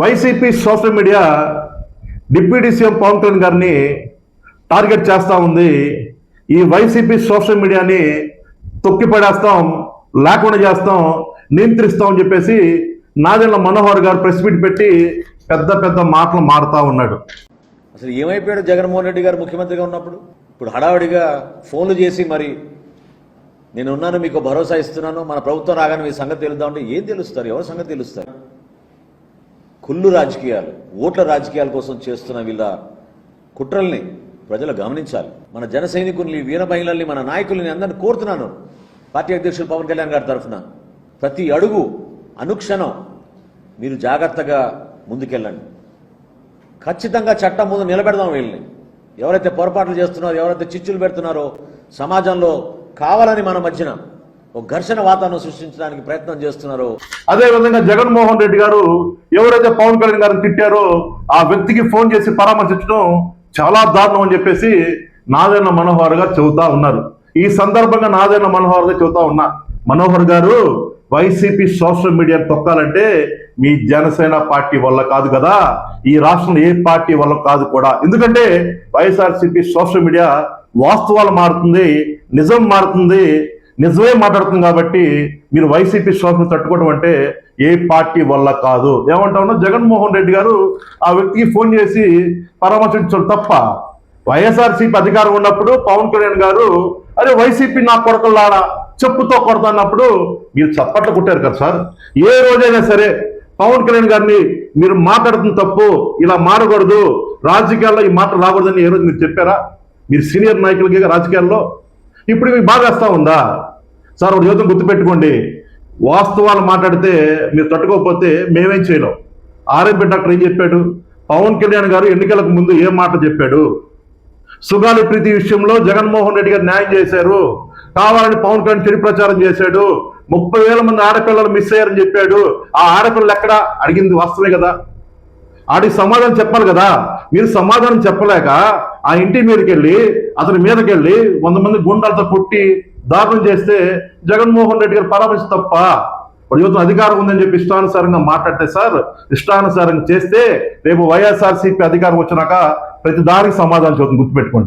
YCP social media deputy CM Pawan Kalyan గారిని target చేస్తూ ఉంది. ఈ వైసీపీ సోషల్ మీడియాని తొక్కిపడేస్తాం లేకుండా చేస్తాం నియంత్రిస్తాం అని చెప్పేసి నాదెండ్ల మనోహర్ గారు ప్రెస్ మీట్ పెట్టి పెద్ద పెద్ద మాటలు మారుతా ఉన్నాడు. అసలు ఏమైపోయాడు జగన్మోహన్ రెడ్డి గారు ముఖ్యమంత్రిగా ఉన్నప్పుడు? ఇప్పుడు హడావిడిగా ఫోన్లు చేసి మరి నేను ఉన్నాను మీకు భరోసా ఇస్తున్నాను మన ప్రభుత్వం రాగానే మీ సంగతి తెలుద్దామంటే ఏం తెలుస్తారు? ఎవరి సంగతి తెలుస్తారు? కుళ్ళు రాజకీయాలు ఓట్ల రాజకీయాల కోసం చేస్తున్న వీళ్ళ కుట్రల్ని ప్రజలు గమనించాలి. మన జన సైనికుల్ని వీర మహిళల్ని మన నాయకుల్ని అందరిని కోరుతున్నాను. పార్టీ అధ్యక్షులు పవన్ కళ్యాణ్ గారి తరఫున ప్రతి అడుగు అనుక్షణం మీరు జాగ్రత్తగా ముందుకెళ్ళండి. ఖచ్చితంగా చట్టం ముందు నిలబెడదాం వీళ్ళని. ఎవరైతే పొరపాట్లు చేస్తున్నారో ఎవరైతే చిచ్చులు పెడుతున్నారో సమాజంలో కావాలని మన మధ్యన ఒక ఘర్షణ వాతావరణం సృష్టించడానికి ప్రయత్నం చేస్తున్నారో. అదే విధంగా జగన్మోహన్ రెడ్డి గారు ఎవరైతే పవన్ కళ్యాణ్ గారిని తిట్టారో ఆ వ్యక్తికి ఫోన్ చేసి పరామర్శించడం చాలా దారుణం అని చెప్పేసి నాదన్న మనోహర్ గారు చెబుతా ఉన్నారు. ఈ సందర్భంగా నాదన్న మనోహర్ గారు చెబుతా ఉన్నా మనోహర్ గారు వైసీపీ సోషల్ మీడియా తొక్కాలంటే మీ జనసేన పార్టీ వల్ల కాదు కదా ఈ రాష్ట్రంలో ఏ పార్టీ వల్ల కాదు కూడా. ఎందుకంటే వైఎస్ఆర్సీపీ సోషల్ మీడియా వాస్తవాలు మారుతుంది నిజం మారుతుంది నిజమే మాట్లాడుతుంది కాబట్టి మీరు వైసీపీ సోషల్ తట్టుకోవడం అంటే ఏ పార్టీ వల్ల కాదు. ఏమంటామన్నా జగన్మోహన్ రెడ్డి గారు ఆ వ్యక్తికి ఫోన్ చేసి పరామర్శించడం తప్ప. వైఎస్ఆర్సీపీ అధికారం ఉన్నప్పుడు పవన్ కళ్యాణ్ గారు అరే వైసీపీ నా కొడకలారా చెప్పుతో కొడతాన్నప్పుడు మీరు చప్పట్లు కొట్టారు కదా సార్. ఏ రోజైనా సరే పవన్ కళ్యాణ్ గారిని మీరు మాట్లాడుతున్న తప్పు ఇలా మారకూడదు. రాజకీయాల్లో ఈ మాట రాకూడదని ఏ రోజు మీరు చెప్పారా? మీరు సీనియర్ నాయకులకి రాజకీయాల్లో ఇప్పుడు మీకు బాగా వస్తా ఉందా? సార్ ఒక యువతం గుర్తుపెట్టుకోండి. వాస్తవాలు మాట్లాడితే మీరు తట్టుకోకపోతే మేమేం చేయలేం. ఆర్ఎంపీ డాక్టర్ ఏం చెప్పాడు? పవన్ కళ్యాణ్ గారు ఎన్నికలకు ముందు ఏం మాట చెప్పాడు? సుగాలి ప్రీతి విషయంలో జగన్మోహన్ రెడ్డి గారు న్యాయం చేశారు. కావాలని పవన్ కళ్యాణ్ చెడు ప్రచారం చేశాడు. ముప్పై వేల మంది ఆడపిల్లలు మిస్ అయ్యారని చెప్పాడు. ఆ ఆడపిల్లలు ఎక్కడ? అడిగింది వాస్తవే కదా. ఆడికి సమాధానం చెప్పాలి కదా. మీరు సమాధానం చెప్పలేక ఆ ఇంటి మీదకి వెళ్ళి అతని మీదకి వెళ్ళి వంద మంది గుండాలతో కొట్టి దారుణం చేస్తే జగన్మోహన్ రెడ్డి గారు పరామర్శ తప్ప ఇప్పుడు యువత అధికారం ఉందని చెప్పి ఇష్టానుసారంగా మాట్లాడితే సార్ ఇష్టానుసారంగా చేస్తే రేపు వైఎస్ఆర్సీపీ అధికారం వచ్చినాక ప్రతి దానికి సమాధానం చెబుతుంది గుర్తుపెట్టుకోండి.